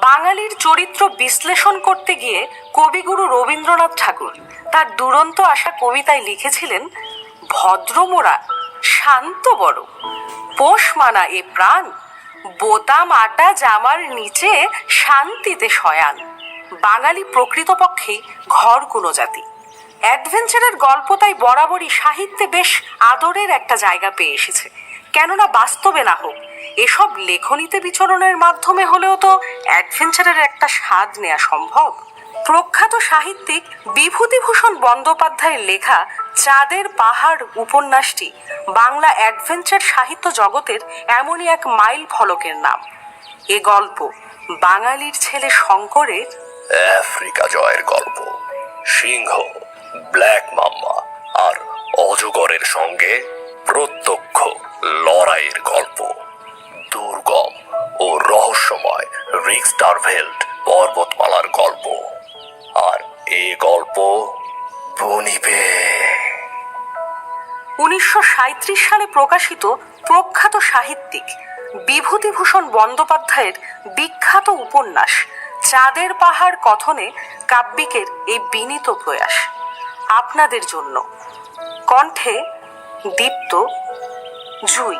বাঙালির চরিত্র বিশ্লেষণ করতে গিয়ে কবিগুরু রবীন্দ্রনাথ ঠাকুর। তার দুরন্ত আশা কবিতায় লিখেছিলেন ভদ্রমোড়া শান্ত বড়, পোষ মানা এ প্রাণ, বোতাম আটা জামার নিচে শান্তিতে শয়ান। বাঙালি প্রকৃতপক্ষেই ঘর কোনো জাতি। অ্যাডভেঞ্চারের গল্প তাই বরাবরই সাহিত্যে বেশ আদরের একটা জায়গা পেয়ে এসেছে। কেননা বাস্তবে না হোক এসব লেখনীতে বিচরণের মাধ্যমে হলেও তো অ্যাডভেঞ্চারের একটা স্বাদ নেওয়া সম্ভব। প্রখ্যাত সাহিত্যিক বিভূতিভূষণ বন্দ্যোপাধ্যায়ের লেখা চাঁদের পাহাড় উপন্যাসটি বাংলা অ্যাডভেঞ্চার সাহিত্য জগতের এমনই এক মাইল ফলকের নাম। এ গল্প বাঙালির ছেলে শঙ্করের আফ্রিকা জয়ের গল্প। সিংহ, ব্ল্যাক মাম্মা আর অজগরের সঙ্গে পর্বতমালার গল্প। আর গল্প বনিবে। উনিশশো সালে প্রকাশিত প্রখ্যাত সাহিত্যিক বিভূতিভূষণ বন্দ্যোপাধ্যায়ের বিখ্যাত উপন্যাস, চাঁদের পাহাড় কথনে কাব্যিকের এই বিনীত প্রয়াস। আপনাদের জন্য। কণ্ঠে দীপ্ত, জুই।